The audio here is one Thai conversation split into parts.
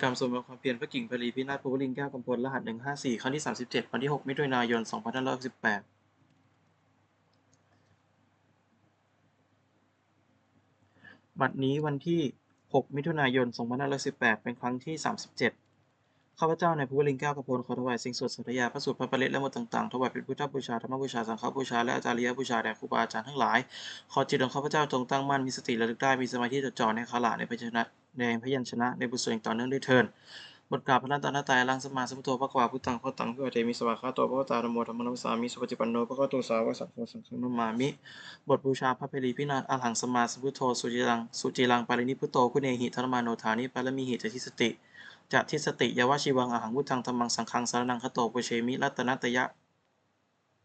กรรมสมบูรณ์ความเพียรพระกิ่งพลีพินาศภูวลินแก้วกำพลรหัสหนึ่งห้าสี่ครั้งที่สามสิบเจ็ดวันที่หกมิถุนายนสองพันห้าร้อยสิบแปดบัดนี้วันที่หกมิถุนายนสองพันห้าร้อยสิบแปดเป็นครั้งที่สามสิบเจ็ด ข้าพเจ้าในภูวลินแก้วกำพลขอถวายสิ่งสวดสัตยาพระสูตรพระปริตและหมดต่างๆถวายเป็นพุทธบูชาธรรมบูชาสังฆบูชาและอาจาริยบูชาแด่ครูบาอาจารย์ทั้งหลาย ขอจิตของข้าพเจ้าจงตั้งมั่นมีสติระลึกได้มีสมาธิจดจ่อในขลาในพยัญชนะในพยัญชนะในบุตรส่วนต่อเนื่องด้วยเทินบทกล่าวพระนันตนาตายลังสมาสมุทโธพระกวาพุทธังพระตังเพิวเทมิสวาคาโตพระตารโมธรรมนัมสามิสุปฏิปันโนพระกวาโตสาวกสังโฆสังฆนมามิ บทบูชาพระเพลีพินาศอรหังสมาสมุทโธสุจิรังสุจิรังปารินิพุโตคุเนหิธรรมาโนธานิปารมีหิจทิสติ จะทิสติยวชิวังอหังพุทธังธรรมังสังฆังสารนังคโตปุเชมิรัตนตยะ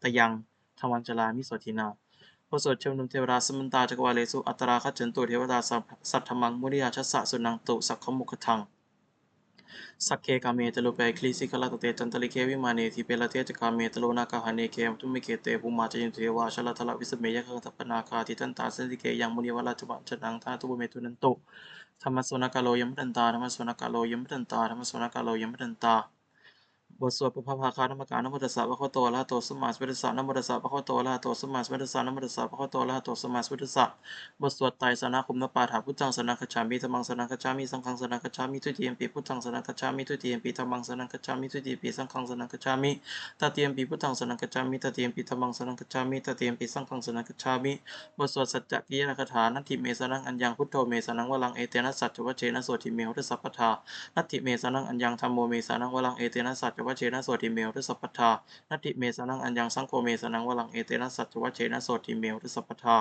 ตยังธรรมังจลามิโสทินาพระสวดชมนุมเทวราสมันตาจักรวาเลสุอัตราคัจจันตุเทวดาสัพสัทธมังมุนิยาชัสสะสุนังตุสักขมุขทังสักเคกาเมตโลเปคลีสิกลาตเตจันตลิเควิมาเนทิเปลเตจกาเมตโลนาคาหาเนเคมตุมิเกเตภูมาจยินเทวาชลทลวิสเมยะคังทัปนาคาทิตันตาสันติเกยังมุนิวราจวัจนังทาตุเมตุนันตุ ธรรมสุนกาโลยมตันตาธรรมสุนกาโลยมตันตาธรรมสุนกาโลยมตันตา บทสวดปุพพาคานมการนโมตัสสะพระคตโตอะระหะโตสมาสัมพุทธัสสะนโมตัสสะพระคตโตอะระหะโตสมาสัมพุทธัสสะนโมตัสสะพระคตโตอะระหะโตสมาสัมพุทธัสสะบทสวดไตรสนาคุมนปาถาพุทธังสนังคัจามิธัมมังสนังคัจามิสังฆังสนังคัจามิทุติยมปีพุทธังสนังคัจามิทุติยมปีธัมมังสนังคัจามิทุติยมปีสังฆังสนังคัจามิตติยมปีพุทธังสนังคัจามิตติยมปีธัมมังสนังคัจามิตติยมปีสังฆังสนังคัจามิบทสวดสัจจกิยนาคถานัตถิเมสนังอัญญังพุทโธเมสนังวลังเอเตนะสัจจวัชเชนะโสติเมหุทสัพพทานัตถิเมสนังอัญญังธัมโมเมสนังวลังเอเตนะสัจจวัชเชนะโสติเมหุทสัพพทานัตถิเมสนังอัญญังสังโฆเมสนังวลังเอเตนะสัจวัชเชนะโสติเมวทุสัพพทา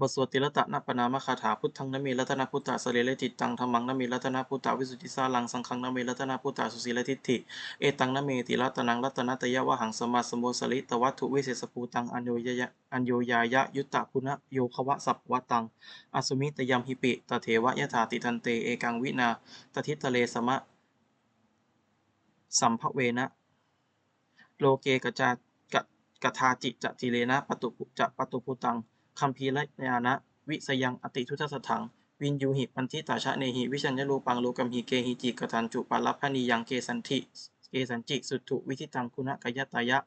บทสวดติลตะนัปปนามคาถาพุทธังนเมรัตนพุทธะสเรเลจิตตังธรรมังนเมรัตนพุทธะวิสุทธิสาลังสังฆังนเมรัตนพุทธะสุสีลทิฏฐิเอตังนเมติรัตนังรัตนตยะวะหังสมาสมโมสลิตวัตถุวิเศษภูตังอัญโยยะอัญโยยายะยุตตะคุณะโยคะวะสัพวะตังอสุมิตยมหิปิตเถวะยะถาติทันเตเอกังวินาตทิตะเลสมะ สัมภเวนะ โลเกกจากะกทาจิจะทีเลนะปตุปุจะปตุปุตังคัมภีรยานะ วิสยังอติทุตสถัง วินยูหิปันทิตาชะเนหิ วิชัญญรูปังโลกัมหิเกหิจิกตันจุปัลลพนียังเกสันทิเกสันจิสุตุวิธิตังคุณกยตายะ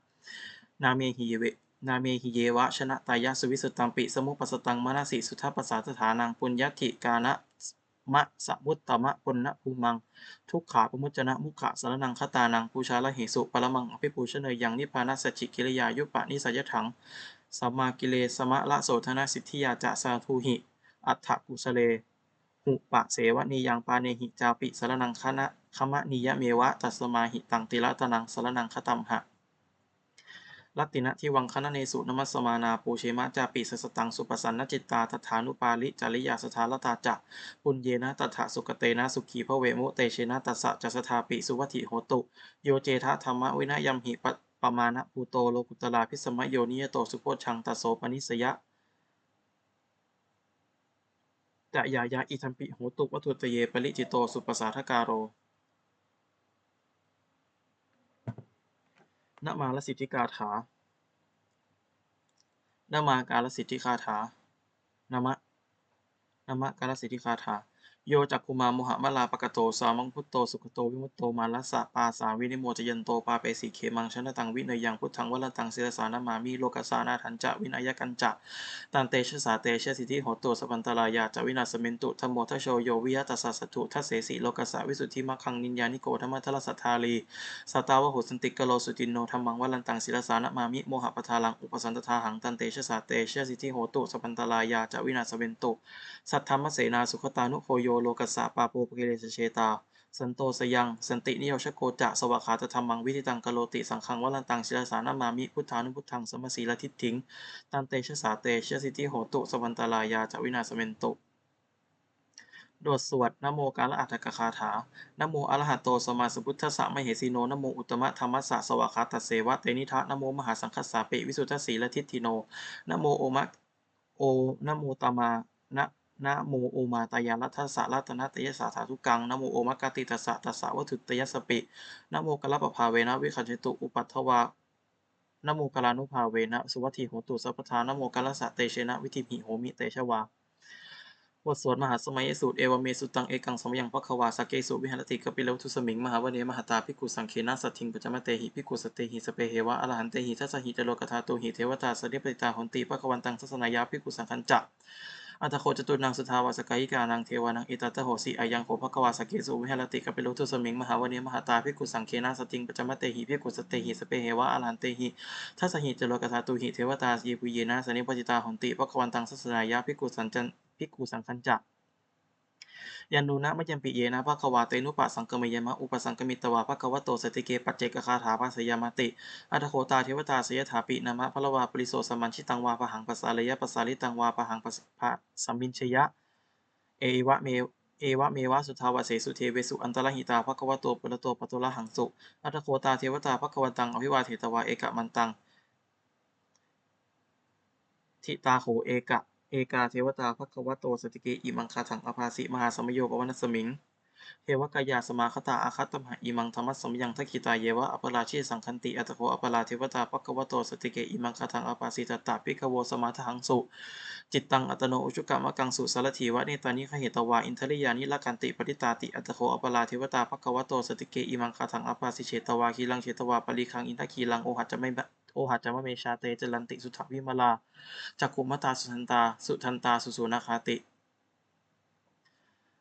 นาเมหิเยวนาเมหิเยวะชนะตายะสุวิสุตตัมปิสมุปสตังมนสิสุทัปปสสาสถานังปุญญติกานะ มะสะมุตตมะปุณณภูมัง ทุกขาปมุจนะมุขะสารนังคตานังปูชาละเหสุปรมังอภิปูชเนยยังนิพานัสสจิกิริยายุปะนิสัยถังสัมมากิเลสมะละโสธนสิทธิยาจะสาทูหิ อัฏฐกุสเลหุปะเสวะนียังปาเนหิจาปิสารนังคณะขมะนิยะเมวะตัสมาหิตังติละตนังสารนังคตัมหะ ลัตตินะทิวังคณะเนสุนมัสสมานาปูเชมะจาปิสสตังสุปสันนจิตตาตถานุปาลิจาริยาสถาลตาจักปุญเยนะตถาสุกเตนะสุขีพระเวมุเตเชนะตัสสะจัสสทาปิสุวัติโหตุ โยเจทะธรรมวินยัมหิปะปมาณภูโตโลกุตลาพิสมะโยนิยโตสุโพชังตโสปนิสยะจะยายะอิทัมปิโหตุวัตุตเยปริจิโตสุปสาทการโร นามาลสิทธิกาถานามาการสิทธิคาถานามะนามะการสิทธิคาถา โยจักคุมาโมหะมะลาปะกะโต สามังพุตโต สุขโต วิมุตโต มาลัสสะปาสาวินิโมจยันโต ปาเปสีเขมังชนะตังวิเนยังพุทธังวะลตังศิรสานามามิโลกสานาทันจะวินายกันจะตันเตชะสาเตชะสิทธิโหโตสปันตรายาจวินาสเมนตุธรรมโมทโชโยวิยตัสสะสัตถุทัสเสสีโลกสสะวิสุทธิมัคคังนินยานิโกธรรมทัลสัทธาลีสตาวะโหสันติกะโลสุตินโนธรรมังวะลันตังศิรสานามามิโมหะปทาลังอุปสันตทาหังตันเตชะสาเตชะสิทธิโหตุสปันตรายาจวินาสเมนตุสัทธรรมเสนาสุขตานุโคโยโลกัสสะปาโปปะเกเรสเชตา สันโตสยัง สันตินิโยชโกจะ สวากขาตธรรมังวิธิตังกโลติสังฆังวัลันตังศิลสานามามิพุทธานุพุทธังสมสีลทิฏฐิง ตันเตชะสาเตชะสิทธิโหตุสวันตรายาจวินาสเมนตุโดดสวดนโมกาละอัตถกคาถานโมอระหะโตสมาสพุทธะมเหสีโนนโมอุตมะธรรมสะสวากขาตัสเสวะเตนิทะนโมมหาสังคสสะเปวิสุทธสีลทิฏฐิโนนโมโอมะโอนโมตามานะ นะโมโอมาตายารัตสะรัตนตยสสาธาทุกังนะโมโอมะกาติตัสสะตัสสะวัตถุตยสปินะโมกัลปภาเวนะวิคันตุอุปัฏฐวานะโมกาลานุภาเวนะสุวัตถิโหตุสัพพทานะโมกัลสะเตเชนะวิธิหิโหมิเตชวาบทสวดมหาสมัยสูตรเอวเมสุตังเอกังสมยังพะควาสกเกสุวิหารติกปิเลวทุสมิงมหาวเนมหตาภิกุสังเคนะสัทธิงปัจมเตหิภิกุสเตหิสเปเหวะอรหันเตหิทัสหิจโลกธาตุหิเทวตาสนปติตาหนติภะควันตังทัสนายาภิกุสังคัญจะ อัตโคจตุนังสุทาวาสกายิกานังเทวานังอิตาตโหสีอายังโหภะควาสกเกสุวิหรติกปิเลวทุสมิงมหาวเนมหาตาพิกุสังเคนาสติงปัจจมเตหิพิกุสเตหิสเปเหวะอรหันเตหิทัสหิจโลกธาตุหิเทวตาเยปุเยนะสนิปจิตาหนติพระควันตังสัสนายะพิกุสันจันพิกุสังคันจัก ยันนูนะไมะยัมปิเยนะภควาเตนุปะสังกมยมะอุปสังกมิตวาภควโตสติเกปัจเจกคาถาภาสยามติอัตโคตาเทวตาสยถาปินามะพละวาปริโสสมันชิตังวาปะหังปัสสาเลยะปัสสาลิตังวาปะหังปัสภะสัมมินชยะ เอวะเมเอวะเมวะสุทาวาเสสุเทเวสุอันตรหิตาภควโตปุระโตปตุละหังสุอัตโคตาเทวตาภควันตังอภิวาเทตวาเอกะมันตังทิตาโหเอกะ เอกาเทวตาภควโตสติเกอิมังคาถังอภาสิมหาสมโยปวันสมิง เทวกายาสมาคตาอาคัตตมหะอิมังธรรมสมยังทักขิตาเยวะอปราชีสังคันติอัตโคอปราเทวตาภควโตสติเกอิมังคาถังอภาสิตตาปิกโวสมาทังสุ จิตตังอัตโนอุชุกะมะกังสุสารถีวะเนตานิขเหตวาอินทริยานิละกันติปริตาติอัตโคอปราเทวตาภควโตสติเกอิมังคาถังอภาสิเฉตวาคีลังเฉตวาปริคังอินทคีลังโอหัจจะไม่ โอหัจมะเมชาเตจรันติสุทธวิมลาจักขุมตาสุทันตา สุทันตาสุสุนาคาติ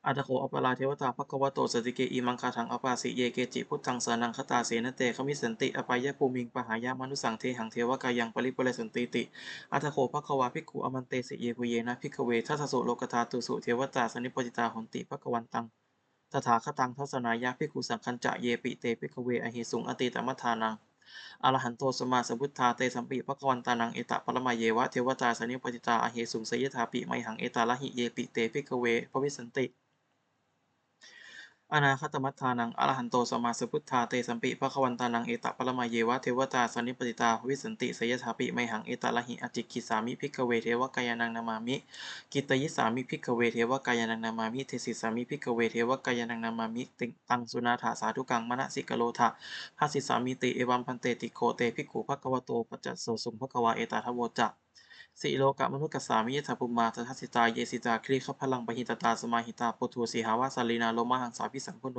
อัตโคอปราเทวตาภควโตสติเกอิมังคาถังอปาสิเยเกจิพุทธังสานังคตาเสนเตขมิสันติอปายะภูมิงปหายามนุสังเทหังเทวกายังปริปุเรสันติติอัตโคภควาภิกขุอมันเตสิเยกุเยนะภิกเวทัสสโสโลกธาตุสุเทวตาสนิปจิตาหนติภควันตังตถาคตังทัศนายะภิกขุสังคัญจะเยปิเตภิกเวอหิสุงอติตมัทานัง อรหันโตสมมาสมพุทธาเตสัมปิภควันตานังเอตะปรมาเยวะเทวตาสนิปติตาอเหสุงสยถาปิไมหังเอตาละหิเยปิเตภิกเวภวิสันติ อนาคตมัทธานังอรหันโตสมาสมพุทธาเตสัมปิภควันตานังเอตปรมาเยวะเทวตาสนิปจิตาวิสันติสยถาปิไมหังเอตาละหิอจิกิสามิภิกเวเทวกายานังนามามิ กิตยิสามิภิกเวเทวกายานังนามามิเทศิสามิภิกเวเทวกายานังนามามิติตังสุนาถาสาธุกังมณสิกโลทะภาสิสามิติเอวัมพันเตติโคเตภิกขุภควโตปัจจโสสุงภควาเอตาทโวจะ สิโลกะมนุษกัสสามิยถาปุมมาทัสสิตาเยสิตาคลีขพลังปหิตตาสมาหิตาปุถุสีหาวาสาลีนาโลมาหังสาพิสังพโน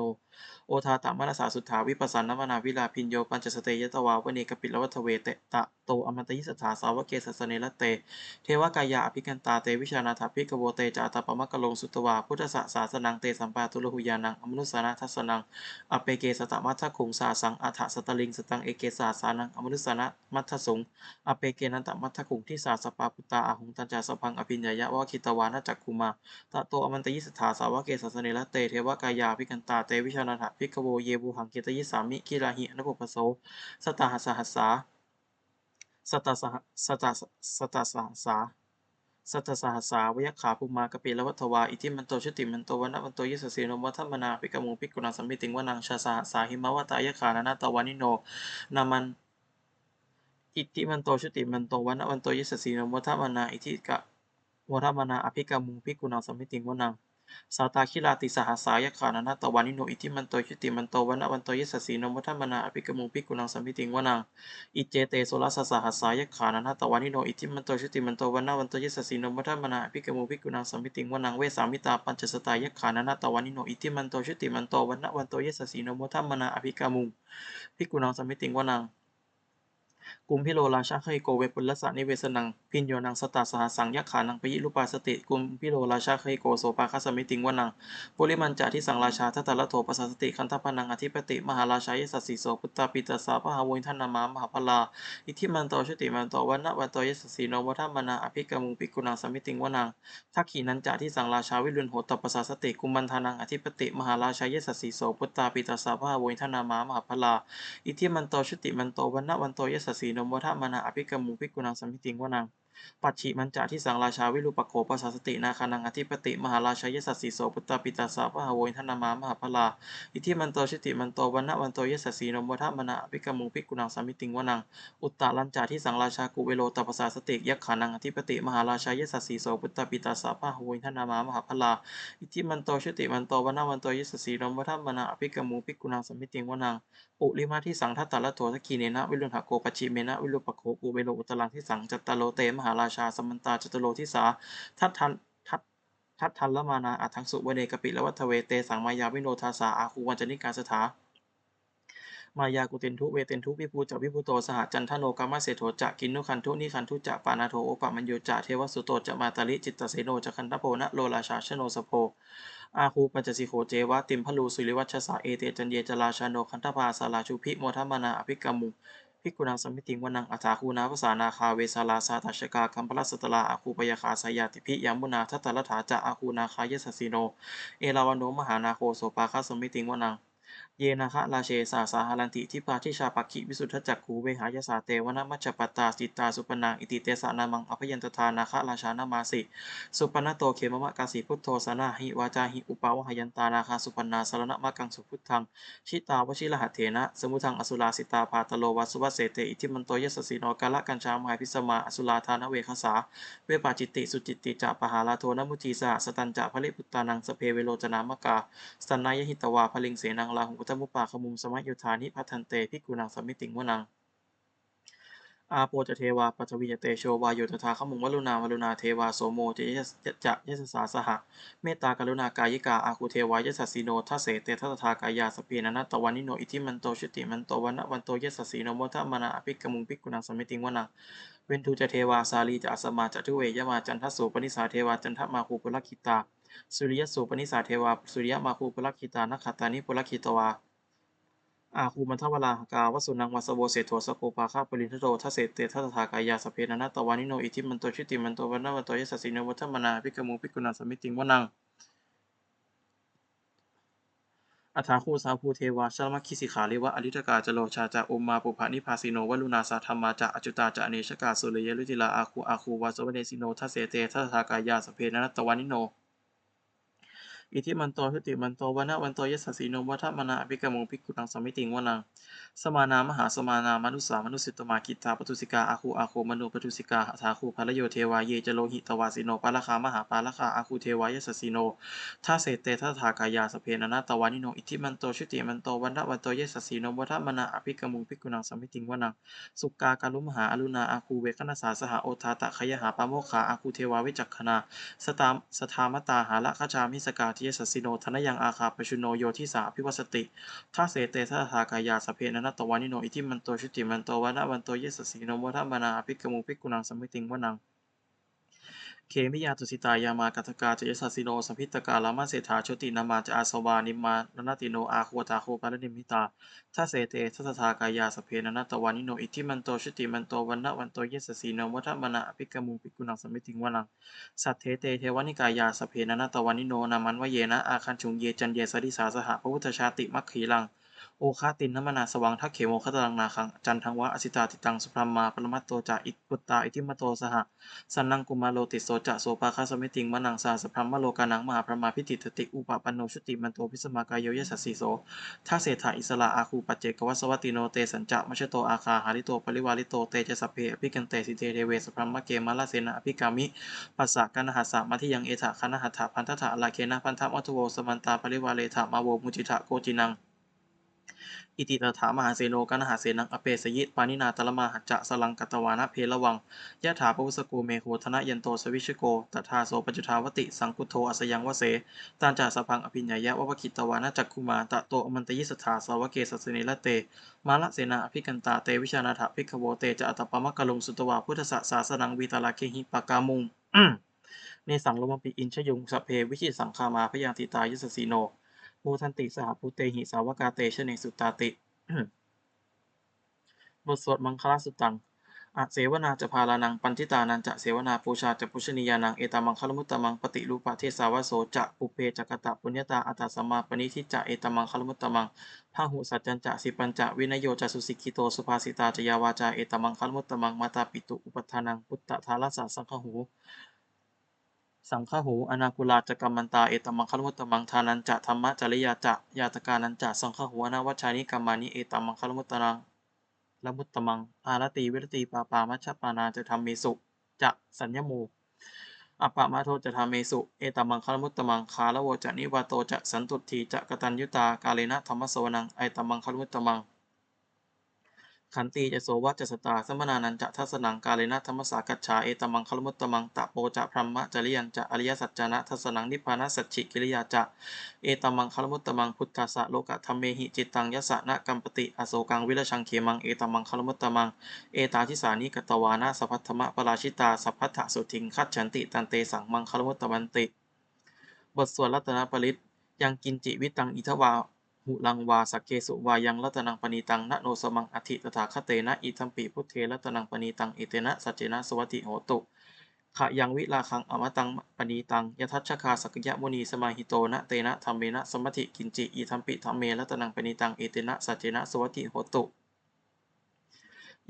โอทาตามนัสสาสุทธาวิปัสสนมนาวิลาพินโยปัญจสเตยตวาวเนกปิลวัฏเวเตตะโตอมันตยิสถาสาวเกสสเนละเต เทวกายาอภิกันตาเตวิชานาถาภิกโวเตจาตปมะกะลงสุตวาพุทธสสาสนังเตสัมปาตุลหุยานังอมนุสานาทัสนังอเปเกสตมัทธคุงสาสังอัฏฐสตลิงสตังเอเกสาสานังอมนุสานะมัทสงอเปเกนันตมัทธคุงที่สาสปาปุตตาอาหุงตัญจาสพังอภิญญายะวะคิตวานาจักคุมาตะโตอมันตยิสถาสาวเกสสเนละเตเทวกายาอภิกันตาเตวิชานาถาภิกโวเยบูหังเกตยิสามิกิราหิอนุปปโสสตาหัสหัสสาสตสหสตสสตสหัสาสัตสหัสสาวยขาภูมากปิลวัตวาอิทิมันโตชติมันโตวนะมันโตยิสสีโนมัทมนาปิกมุงปิกุณาสัมมิติงวนังชาสหัสสาหิมาวตายขานานาตวานิโนนามัน อิทิมันโตชุติมันโตวันะมันโตยิสสีโนมัทมนาอิทิกะวรมนาอภิกมุงปิกุณาสมิติงวนังสาตาคิลาติสหัสายขานานาตวานิโนอิทิมันโตชุติมันโตวันะวันโตยิสสีโนมัทมนาอภิกมุงปิกุณาสมิติงวนังอิเจเตโสลัสสหัสสายขานานาตวานิโนอิทิมันโตชุติมันโตวันวันโตยิสสีโนมัทมนาอภิกมุภิกุณังสมิติงวนังเวสามิตาปัญจสตายขานานาตวานิโนอิทิมันโตชุติมันโตวันวันโตยิสสีโนมัทมนาอภิกมุภิกุณังสัมมิติงวนัง กุมพิโลราชาเคยโกเวปุลสะนิเวสนัง พินโยนังสตาสหสังยักขานังปยิรูปาสติ กุมพิโลราชาเคยโกโสปาคสมิติงวนังปุริมันจาที่สังราชาทัตตะละโทปัสสติคันทพนังอธิปติ มหาราชายสัสสิโสพุตตาปิตาสาพหาวุทันนามามหาพลา อิทิมันโตชุติมันโตวันนวันโตยสัสีโนวัฏมนาอภิกมุงปิกุณังสมิติงวนังทักขีนันจาที่สังราชาวิรุณโหตปัสสติ กุมมันทานังอธิปติ มหาราชายสัสสิโสพุตตาปิตาสาพหาวุทันนามามหาพลา อิทิมันโตชุติมันโตวันนวันโตยสสีโนมวัฏมนาอภิกมุงปิกุณังสมิติงวนัง ปัจฉิมันจาที่สังราชาวิรุปโคปัสสสตินาคานังอธิปติมหาราชยสัสสิโสพุตตาปิตาสาพหาวุทันนามามหาพลา อิทิมันโตชุติมันโตวันนะวันโตยสสีโนวัฏมนาอภิกมุงปิกุณังสมิติงวนัง อุตตาลัญจาที่สังราชากุเวโลตปัสาสติยักขานังอธิปติมหาราชยสัสสีโสพุตตปิตาสาพหวุยทนามามหาพลา อิทิมันโตชุติมันโตวันาวันโตยิสสีนมวัฒมนาอภิกมูปิกุณังสมิติงวนัง อุริมาที่สังทัตตะละโททคีเนนะวิรุณหโกปชิเมนะวิรุปโคอุเวโลอุตลังที่สังจัตตโลเตมหาราชาสมันตาจัตโลทิสาทัตทันทัตทัตทันละมานาอัทังสุวเนกปิละวัฏเวเตสังมายาวิโนทาสาอาคูวันจนิการสถา มายากุเตนทุเวเตนทุวิภูจะวิภูโตสหจันทโนกามะเสโถจะกินนุคันทุนิคันทุจะปานาโทโอปะมัญโยจะเทวสุโตจะมาตาลิจิตตเสโนจะคันทโพนะโลราชาชโนสโพอาคูปัญจสิโขเจวะติมพลูสุริวัชสาเอเตจันเยจราชาโนคันทภาสาราชุพิโมทัมานาอภิกรมุภิกุนังสมิติงวนังอัฏฐาคูนาภาษานาคาเวสาลาสาตัชกาคัมพลัสตลาอาคูปยาคาสายาติพิยามุนาทัตตลถาจะอาคูนาคายสสิโน เอราวันโนมหานาโคโสปาคาสมมิติงวนัง เยนะคะราเชสาสาหารันติทิปาทิชาปักขิวิสุทธจักขูเวหายสาเตวนะมัจจปตตาสิตาสุปนังอิติเตสานามังอภยันตทานาคะราชานามาสิ สุปนโตเขมมะกาสีพุทโธสนาหิวาจาหิอุปาวหยันตานาคาสุปนาสารณะมะกังสุพุทธังชิตาวชิรหัตเถนะสมุทังอสุราสิตาพาตโลวัสุวัสเสเตอิทิมันโตยสสีโนกาละกัญชามหายพิสมาอสุราธานเวคสาเวปาจิตติสุจิตติจะปหาลาโทนมุจีสะสตันจะพลิปุตตานังสเพเวโลจนามกาสตันนายหิตวาพลิงเสนังลาหุพุทธมุปาขมุงสมัยยุทธานิพัทันเตพิกุนังสมิติงวนังอาโปจะเทวาปัทวิยเตโชวายโยตถาขมุงวลุณาวลุณาเทวาโสโมจะยะจะยะสสาสหะเมตตากรุณากายิกาอาคุเทวายสัสสีโนทัเสเตทัตถากายาสเปียนัตตวันนิโนอิทิมันโตชุติมันโตวันะวันโตยสัสสีโนมทัมนาอภิกมุงภิกุนังสมิติงวนังเวนทูจะเทวาสาลีจะอสมาจะทุเวยมาจันทโสปนิสาเทวาจันทมาคูปุลคิตา สุริยโสปนิสาเทวา สุริยมาคูปุลคิตานักขตานิปุลคิตวา อาคูมันทวลากาวสุนังวัสโวเศโทสโกปาคาปรินทโตทัสเสเตทัตถากายาสเพนันตวานิโนอิทิมันโตชุติมันโตวันนวันโตยสัสสีโนวัฒมนาภิกมุงภิกขุนังสมิติงวนังอัฐาคูสาภูเทวาชลมัคคิสิขาลิวะอริทกาจโลชาจาอุมมาปุภานิพาสิโนวลุนาสาธรรมาจะอจุตาจะอเนชกาสุเลยลุจิลาอาคูอาคูวาสวเนสิโนทัสเสเตทัตถากายาสเพนันตวานิโน อิทิมันโตชุติมันโตวันะวันโตยสสีโนวัฏมนาอภิกรมุงภิกขุนังสมิติงวนังสมานามหาสมานามนุสามนุสิตมากิตาปทุสิกาอาคูอาคูมโนปทุสิกาหาคูภรโยเทวาเยจโลหิตวาสิโนปาลคามหาปาลคาอาคูเทวายสสสีโนทัสเสเตทัตถากายาสเพนันตวานิโนอิทิมันโตชุติมันโตวันะวันโตยสสีโนวัฏมนาอภิกรมุงภิกขุนังสมิติงวนังสุกาการุมหาอรุณาอาคูเวคณสาสหโอทาตะขยหาปาโมขาอาคูเทวาวิจักขณาสตามสทามตาหาละขจามิสกาทยสสสิโนธนยังอาคาปชุโนโยทิสาพิวัสติท่าเสเตทัตถากายาสเพนันตวานิโนอิทิมันโตชุติมันโตวานะวันโตเยสสสีโนวัฏมนาภิกมุภิกุนังสมิติงวนัง เคมิยาตุสิตายามากัตกาจยสัสสิโนสัมพิตกาลามาเศรษฐาชตินามาจะอาสวานิมานนติโนอาโคตาโคปารนิมิตาทัเสเตทัสทากายาสเพนนตวานิโนอิทิมันโตชติมันโตวันนะวันโตเยสสีโนวัฏมนาอภิกมุงภิกขุนังสมิติงวนังสัทเทเตเทวนิกายาสเพนนตวานิโนนามันวเยนะอาคันชุงเยจันเยสดิสาสหะพระพุทธชาติมัคคีลัง โอคาตินนมนาสวังทักเขโมคตลังนาคังจันทังวะอสิตาติตังสุพรมมาปรมัตโตจาอิปุตตาอิทิมโตสหะสันนังกุมาโลติโสจะโสปาคาสมิติงมนังสาสพรมมโลกานังมหาพรมาพิติตติอุปปันโนชุติมันโตพิสมากายโยยสัสสีโสทัเศธาอิสลาอาคูปัจเจกวัสวัติโนเตสัญจะมชโตอาคาหาริโตปริวาริโตเตจะสพเพอภิกันเตสิเตเทเวสพรมมะเกมาลาเสนะอภิกามิปัสสะกันหัสสะมัธิยังเอถะคณหัตถะพันธะลาเคนะพันธะมัทุโวสมันตาปริวาเลถะมาโวมุจิทะโกจินัง อิติตถามหาเสโนกันหาเสนังอเปสยิปานินาตละมาหัจจะสลังกัตวานะเพละวังยะถาปวุสโกเมโหธนะยันโตสวิชโกตถาโสปจุทาวติสังคุโทอสยังวเสตานจาสพังอภิญญายะวะคิตวานะจักคุมาตะโตอมันตยิสถาสาวเกสสเนละเต มาละเสนาอภิกันตาเตวิชานาถภิกขโวเตจะอัตปามะกะลงสุตวาพุทธสสาสนังวีตาลาเคหิปากามุงเนสังลมปิอินชยุงสเพวิชิสังคามาพยาติตายสสีโน โมทันติสหภูเตหิสาวกาเตชเนสุตาติ บทสวดมังคลสุตังอะเสวนาจะพาลานังปันทิตานันจะเสวนาปูชาจะพุชนียานังเอตามังคลมุตตมังปฏิรูปะเทสาวโสจะปุเพจักตะปุญญาตาอัตสมาปณิทิจะเอตามังคลมุตตมังพาหุสัจจันจะสิปัญจะวินโยจะสุสิกิโตสุภาสิตาจยาวาจาเอตามังคลมุตตมังมาตาปิตุอุปทานังพุตตะทารัสสะสังฆหู สังฆหูอนาคุลาจกรรมันตา เอตมังคลมุตตมังทานันจะธรรมะจริยาจะ ยาตกานันจะ สังฆหูอนาวัชานิกรรมานิ เอตมังคลมุตตนังละมุตตมัง อารตีวิรตีปาปามัชฌปานาจะทำเมสุจะสัญญโมอปปะมาโทจะทำเมสุ เอตมังคลมุตตมัง คาละโวจะนิวาโตจะสันตุทีจะกตัญยุตากาเลนะธรรมสวนัง ไอตมังคลมุตตมัง ขันติจะโสวัจะสตาสมนานันจะทัสนังกาเลนะธรรมสากัจฉาเอตมังคลมุตตมังตะโปจะพรหมจริยันจะอริยสัจจานะทัสนังนิพพานะสัจฉิกิริยาจะเอตมังคลมุตตมังพุทธัสสะโลกะธรรมเมหิจิตตังยสสะนะกัมปติอโศกังวิรชังเขมังเอตมังคลมุตตมังเอตาทิสานิกตวานะสัพพัทธมะปราชิตาสัพพัทธสุทิงคัจฉันติตันเตสังมังคลมุตตมันติ บทสวดรัตนปริตยังกินจิวิตังอิทวา หุลังวาสักเกสุวายังรัตนังปณีตังนโนสมังอธิตถาคเตนะอิทัมปีพุทเทรัตนังปณีตังเอเตนะสัจเจนะสวัติโหตุขะยังวิลาคังอมตังปณีตังยทัชชคาสักยะมุนีสมาหิโตนะเตนะธรรมเมนะสมติกินจิอิทัมปิธรรมเมรัตนังปณีตังเอเตนะสัจเจนะสวัติโหตุ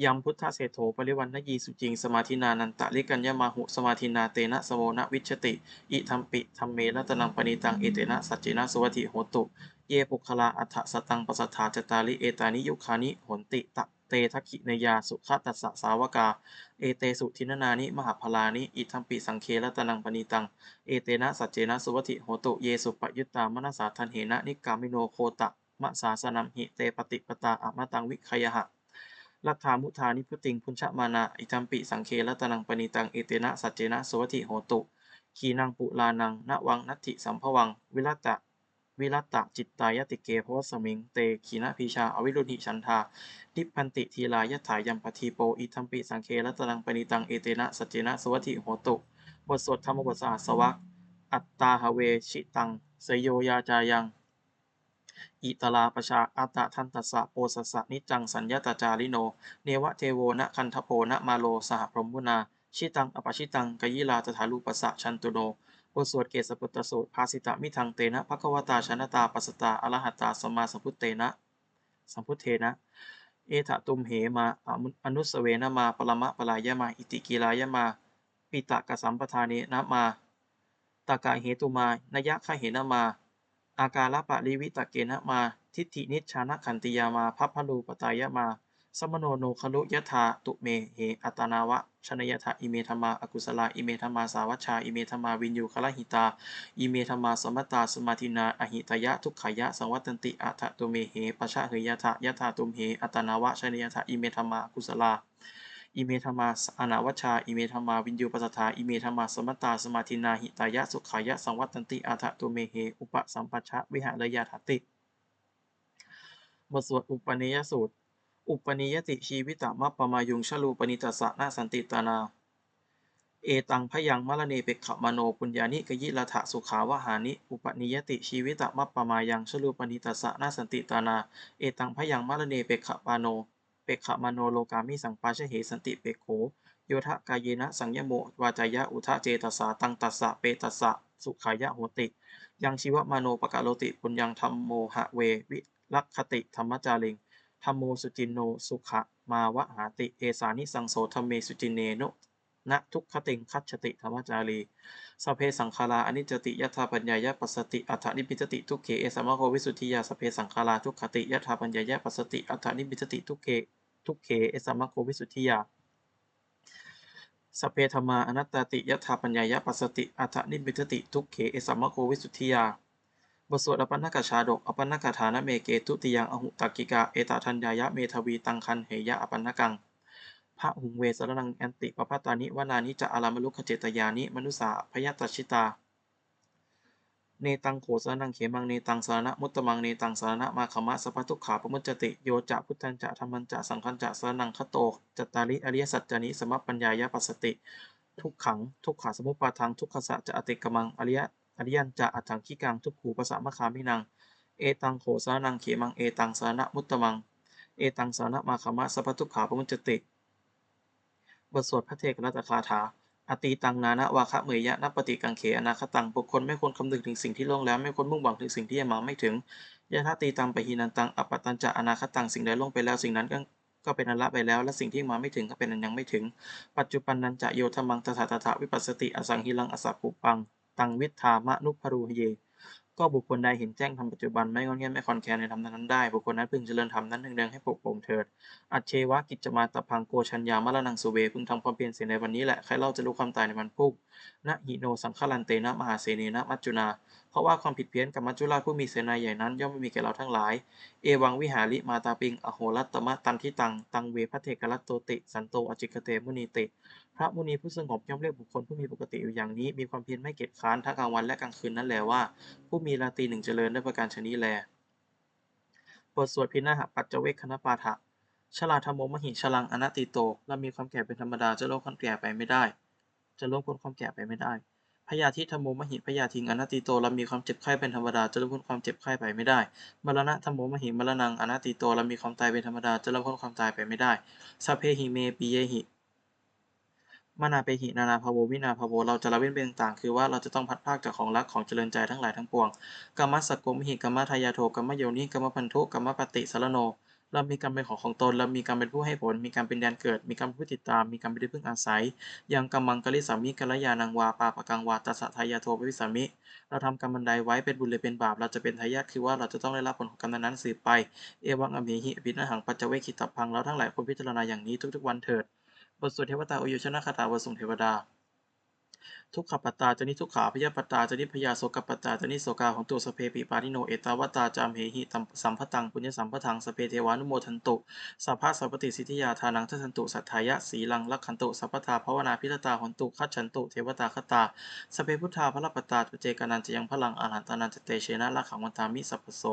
ยัมพุทธเศรษโธปริวันนยีสุจิงสมาธินานันตะลิกัญญมาหุสมาธินาเตนะสโมนะวิชติ อิทัมปิธรรมเมรัตนังปณีตังเอเตนะสัจเจนะสวัติโหตุ เยปุคลาอัฏฐสตังปสัทธาจตาริเอตานิยุคานิหนติตะเตทักขิเนยาสุขตัสสะสาวกา เอเตสุทินนานิมหาพลานิอิทัมปิสังเครัตนังปณีตัง เอเตนะสัจเจนะสุวัติโหตุเยสุปยุตตามนัสสาทันเหนะนิกามิโนโคตะมะสาสนัมหิเตปฏิปตาอะมะตังวิคยหะลัทธามุทานิพุติงพุญชมานาอิทัมปิสังเครัตนังปณีตังเอเตนะสัจเจนะสุวัติโหตุขีนังปุลานังณวังนัตถิสัมภวัง วิรัตะ วิรัตตจิตตายติเกภวสมิง เตขีณพีชาอวิรุณิฉันทา นิพันติทีลายถายัมปทีโป อิทัมปิสังเครัตนังปณิตัง เอเตนะสัจเจนะสวัติโหตุ บทสวดธรรมบทสหัสวะอัตตาหเวชิตังสยโยยาจายัง อิตลาปชาอัตตะทันตสะโปสสะนิจังสัญญาตจาริโน เนวะเทโวนะคันทโปนะมาโลสหพรหมุนา ชิตังอปชิตังกยิลาตถาลูปสสะชันตุโน บทสวดเกศปุตตสูตรภาสิตะมิทังเตนะภควตาชนตาปัสตาอรหัตตาสมมาสัมพุตเตนะ สัมพุทเทนะ เอถะตุมเหมาอนุสเวนะมาปรมะปลายะมา อิติกีลายะมา ปิตะกสัมปทาเนนะมาตากาเหตุมานยะขะเหนะมา อาการละปะริวิตะเกนะมา ทิฏฐินิชชานะขันติยามาพัพพลูปตายะมา สมโนโนคลุยถาตุเมเหอัตนาวะชนยถาอิเมธรรมาอกุศลาอิเมธรรมาสาวัชชาอิเมธรรมาวินยูคลหิตาอิเมธรรมาสมตตาสมาธินาอหิตยะทุกขายะสังวัตตันติอัตตุเมเหปะชะเหยยะทะยะธาตุมเหอัตนาวะชนยถาอิเมธรรมาอกุศลาอิเมธรรมาอนาวัชชา อิเมธรรมาวินยูปัสสทาอิเมธรรมาสมัตตา สมาธินาหิตายะ สุขายะ สังวัตตันติอัตตุเมเห อุปสัมปัชชะ วิหารยาถติ บทสวดอุปนิยสูตร อุปนิยติชีวิตะมัปปมายุงชลูปนิตัสสะนาสันติตานา เอตังพยังมรเนเปกขมโนปุญญานิกยิละทะสุขาวหานิ อุปนิยติชีวิตะมัปปมายังชลูปนิตัสสะนาสันติตานา เอตังพยังมรเนเปกขปาโน เปกขมโนโลกามิสังปาชเหสันติเปโขโยทะกายนะสังยโมวาจายะอุทะเจตสาตังตัสสะเปตัสสะสุขายะโหติ ยังชีวมโนปกะโลติปุญญังธรรมโมหะเววิลักขติธรรมจาริง ธรรมโมสุจินโนสุขะมาวะหาติเอสานิสังโสธรรมเมสุจินเนโนนะทุกขติงคัจฉติธรรมจารีสเพสังขาราอนิจจติยถาปัญญายะปัสสติอัฏฐนิพิจติทุกเขเอสัมมโควิสุทธิยาสเพสังขาราทุกขติยถาปัญญายะปัสสติอัฏฐนิพิจติทุกเขทุกเขเอสัมมโควิสุทธิยาสเพธรรมาอนัตตติยถาปัญญายะปัสสติอัฏฐนิมิตติทุกเขเอสัมมโควิสุทธิยา บทสวดอปันนกชาดกอปันนกฐานเมเกตุติยังอหุตักกิกาเอตทัญญายะเมทวีตังคันเหยะอปันนกังพระหุงเวสรนังแอนติปปตานิวนานิจะอารามลุขเจตยานิมนุสาพยตชิตา เนตังโขสรนังเขมังเนตังสารณะมุตตมังเนตังสารณะมาขมะสัพพทุกขาปมุจจติโยจะพุทธันจะธรรมันจะสังฆันจะสรนังคโตจัตตาริอริยสัจจานิสมัปปัญญายะปัสสติ ทุกขัง ทุกขาสมุปปาทังทุกขสะจะอติกมังอริยะ อริยันจะอัตถังขีกังทุกขูปสะมะคามินัง เอตังโขสานังเขมัง เอตังสารณะมุตตมัง เอตังสารณะมาขมะสัพพทุกขาปมุจจติบทสวดพระเทกรัตคาถา อตีตังนานะวาคะเมยะนัปปฏิกังเขอนาคตัง บุคคลไม่ควรคำนึงถึงสิ่งที่ล่วงแล้ว ไม่ควรมุ่งหวังถึงสิ่งที่ยังมาไม่ถึงยะทะตีตังปะหินันตัง อปตัญจะอนาคตัง สิ่งใดล่วงไปแล้ว สิ่งนั้นก็ก็เป็นอันละไปแล้ว และสิ่งที่มาไม่ถึงก็เป็นอันยังไม่ถึง ปัจจุบันนันจะโยธรรมังตถาตถาวิปัสสติ อสังหิลังอสัพปุปัง ตังวิทธามะนุพรูเย ก็บุคคลใดเห็นแจ้งทำปัจจุบันไม่งอนแงนไม่คอนแคลนในธรรมนั้นได้ บุคคลนั้นพึงเจริญธรรมนั้นหนึ่งเดืองให้ปกโป่งเถิด อัจเชวะกิจจมาตพังโกชัญญามะละนังสุเว พึงทำความเพียรเสียในวันนี้แหละ ใครเล่าจะรู้ความตายในวันพรุ่งนะหิโนสังฆลันเตนะมหาเสเนนะมัจจุนา เพราะว่าความผิดเพี้ยนกับมัจจุราชผู้มีเสนาใหญ่นั้น ย่อมไม่มีแก่เราทั้งหลาย เอวังวิหาริมาตาปิง อโหรัตตมะตันทิตัง ตังเวพระเทกรัตโตติ สันโตอจิกเตมุนีติ พระมุนีผู้สงบย่อมเรียกบุคคลผู้มีปกติอยู่อย่างนี้ มีความเพียรไม่เกียจค้านทั้งกลางวันและกลางคืนนั่นแหละว่า ผู้มีราตรีหนึ่งเจริญด้วยประการชนีแล บทสวดพินาหปัจเจเวคคณปาฐะชลาธรรมโมหิชลังอนัตติโตเรามีความแก่เป็นธรรมดาจะล่วงความแก่ไปไม่ได้ จะล่วงพ้นความแก่ไปไม่ได้พยาธิธรรมโมมหิพยาทิงอนัตติโตเรามีความเจ็บไข้เป็นธรรมดาจะล่วงพ้นความเจ็บไข้ไปไม่ได้มรณะธรรมโมมหิมรณังอนัตติโตเรามีความตายเป็นธรรมดาจะล่วงพ้นความตายไปไม่ได้สัพเพหิเมปิเยหิมานาเปหินานาภาโววินาภาโวเราจะละเว้นเป็นต่างคือว่าเราจะต้องพัดพรากจากของรักของเจริญใจทั้งหลายทั้งปวงกรรมสกกมหิกรรมทายาโทกรรมโยนิกรรมพันธุกรรมปฏิสารโน เรามีกรรมเป็นของของตน เรามีกรรมเป็นผู้ให้ผล มีกรรมเป็นแดนเกิด มีกรรมเป็นผู้ติดตาม มีกรรมเป็นที่พึ่งอาศัย ยังกรรมังกลิสามิกัลยานังวาปาปะกังวาตัสสะทายาโทปวิสามิ เราทำกรรมบันไดไว้เป็นบุญหรือเป็นบาป เราจะเป็นทายาทคือว่าเราจะต้องได้รับผลของกรรมนั้นสืบไป เอวังอมเหหิอภินาหังปัจจเวคิตับพังเราทั้งหลายควรพิจารณาอย่างนี้ทุกๆวันเถิด บทสวดเทวตาโอยุชนะคาถาบทส่งเทวดา ทุกขปัตตาจนิทุกขาพยาปัตตาจนิพยาโสกปัตตาจนิโสกาของตัวสเพปิปานิโน เอตาวตาจามเหหิตสัมพตังปุญญสัมพทังสเพเทวานุโมทันตุสัพพะสัพปติสิทธิยาทานังทัสันตุสัทธายะสีลังลักขันตุสัพพทาภาวนาพิรตาหนตุคัจฉันตุเทวตาคตาสเพพุทธาพระปัตตาตุเจกานันจะยังพลังอาหันตานันจเตเชนะละขังวันตามิสัพโส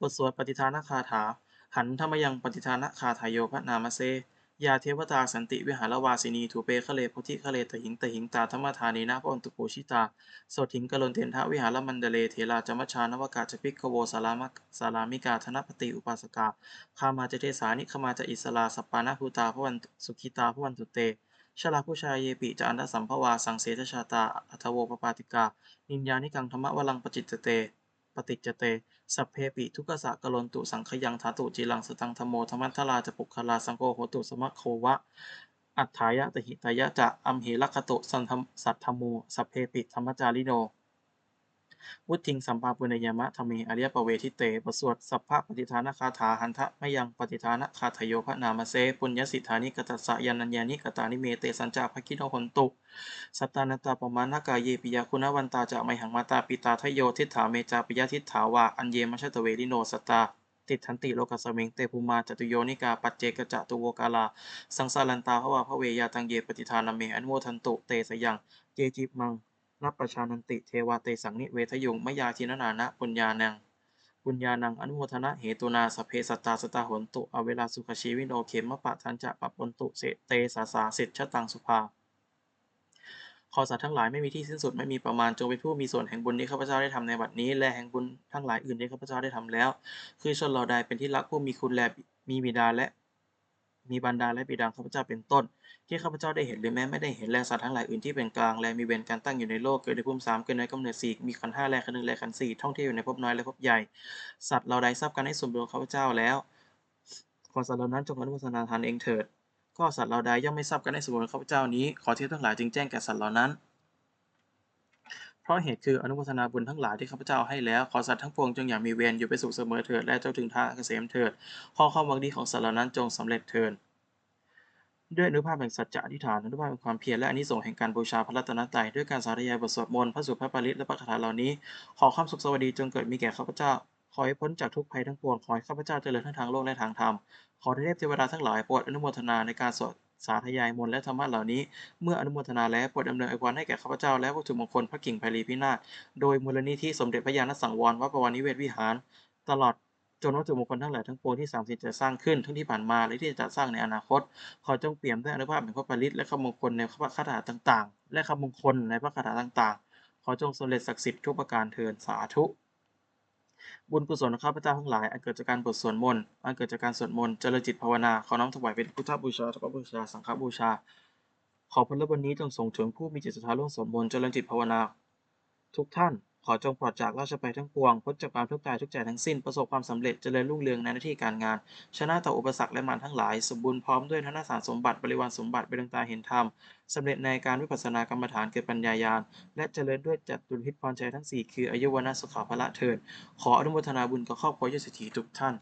บทสวดปฏิทานคาถา หันธรรมยังปฏิทานคาถายโยพระนามเส ยาเทวตาสันติวิหารวาสินีทูเปคะเลพุทธิคะเลตหิงตหิงตาธรรมธานีนาพอนตุปูชิตาโสถิงกลนเทนทะวิหารมันเดเลเทลาจมัชานวกาจปิกโวสาลามสาลามิกาธนปฏิอุปาสกาคามาจเทสานิขมาจอิสลาสปานาภูตาพวันสุขิตาพวันตุเตชลาผู้ชายเยปิจาอันตสัมภวาสังเสทชาตาอัทโวปปาติกา นินยานิกังธรรมวลังปจิตตเต ปฏิจจเต สัพเพปิทุกสะกะลนตุสังขยังถาตุจีลังสตังธโมธรรมัทลาจะปุคลาสังโฆโหตุสมะโควะ อัฏฐายะตหิตายะจะอัมเหลักขตุสันธรรมสัทธโมสัพเพปิธรรมจาริโน วุทิงสัมปาปุณยามะธรรมเมอริยปเวทิเตบทสวดสัพพะปฏิทานคาถาหันทะมยังปฏิทานคาถโยพระนามเสปุญญสิทธานิกตัสสะยันนัญญานิกตานิเมเตสัญจาภคิโนหนตุสัตตานัตตาปมาณกายเยปิยาคุณวันตาจะไมหังมาตาปิตาทโยทิฏฐาเมจาปิยทิฏฐาวาอัญเยมชตเวริโนสตาติดทันติโลกัสสมิงเตภูมาจตุโยนิกาปัจเจกจตุโวกาลา สังสารันตาภวาพระเวยาตังเยปฏิทานเมอนุโมทันตุเตสยังเจจิมัง นับประชานันติเทวาเตสังนิเวทยุงมยาทินนานะปุญญานังปุญญานังอนุโมทนะเหตุนาสเพสตาสตาหนตุอเวลาสุขชีวิโนเขมะปะทันจะปะปนตุเสเตสาสาเสจชะตังสุภาขอสัตว์ทั้งหลายไม่มีที่สิ้นสุดไม่มีประมาณจงเป็นผู้มีส่วนแห่งบุญที่ข้าพเจ้าได้ทำในบัดนี้ และแห่งบุญทั้งหลายอื่นที่ข้าพเจ้าได้ทำแล้ว คือชนเราใดเป็นที่รักผู้มีคุณแลมีบิดาและ มีบรรดาและบิดาข้าพเจ้าเป็นต้น ที่ข้าพเจ้าได้เห็นหรือแม้ไม่ได้เห็นและสัตว์ทั้งหลายอื่นที่เป็นกลางและมีเวรการตั้งอยู่ในโลกเกิดในภูมิสามเกิดในกำเนิดสี่มีขันห้าและขันหนึ่งและขันสี่ท่องเที่ยวอยู่ในภพน้อยและภพใหญ่ สัตว์เราได้ทราบกันให้สมบูรณ์ข้าพเจ้าแล้วขอสัตว์เหล่านั้นจงอนุโมทนาทานเองเถิดก็สัตว์เราใดย่อมไม่ทราบกันให้สมบูรณ์ข้าพเจ้านี้ขอเทพทั้งหลายจึงแจ้งแก่สัตว์เหล่านั้น เพราะเหตุคืออนุโมทนาบุญทั้งหลายที่ข้าพเจ้าให้แล้ว ขอสัตว์ทั้งปวงจงอย่ามีเวรอยู่ไปสุขเสมอเถิด และเจ้าถึงทางเกษมเถิดขอความหวังดีของสัตว์เหล่านั้นจงสำเร็จเถิดด้วยอนุภาพแห่งสัจจะอธิษฐานอนุภาพแห่งความเพียรและอานิสงส์แห่งการบูชาพระรัตนตรัยด้วยการสาธยายบทสวดมนต์พระสุภาพปริตและพระคาถาเหล่านี้ ขอความสุขสวัสดีจงเกิดมีแก่ข้าพเจ้า ขอให้พ้นจากทุกภัยทั้งปวงขอให้ข้าพเจ้าเจริญทั้งทางโลกและทางธรรมขอเทพเทวดาทั้งหลายโปรดอนุโมทนาในการสวด สาธยายมนต์และธรรมะเหล่านี้ เมื่ออนุโมทนาแล้วโปรดดำเนินอวยพรให้แก่ข้าพเจ้าและวัตถุมงคลพระกิ่งไพรีพินาศโดยมูลนิธิสมเด็จพระญาณสังวรวัดประวรนิเวศวิหาร ตลอดจนวัตถุมงคลทั้งหลายทั้งปวงที่สามสิบจะสร้างขึ้นทั้งที่ผ่านมาและที่จะสร้างในอนาคต ขอจงเปี่ยมด้วยอนุภาพแห่งพระปริตและคำมงคลในพระคาถาต่าง ๆ และคำมงคลในพระคาถาต่าง ๆ ขอจงสำเร็จศักดิ์สิทธิ์ทุกประการเทินสาธุ บุญกุศลของข้าพเจ้าทั้งหลายอันเกิดจากการบทสวดมนต์อันเกิดจากการสวดมนต์เจริญจิตภาวนาขอน้อมถวายเป็นพุทธบูชาธรรมบูชาสังฆบูชา ขอผลบุญนี้จงส่งถึงผู้มีจิตศรัทธาร่วมสวดมนต์เจริญจิตภาวนา ทุกท่าน ขอจงปลอดจากราชภัยทั้งปวงพ้นจากความทุกข์กายทุกใจทั้งสิ้นประสบความสำเร็จเจริญรุ่งเรืองในหน้าที่การงาน ชนะต่ออุปสรรคและมารทั้งหลาย สมบูรณ์พร้อมด้วยธนสารสมบัติบริวารสมบัติเป็นดวงตาเห็นธรรมสำเร็จในการวิปัสสนากรรมฐานเกิดปัญญายาณและเจริญด้วยจัตุรพิษพรใจทั้งสี่คืออายุวนาสุขภละเทิดขออนุโมทนาบุญกับครอบครัวยศถีทุกท่าน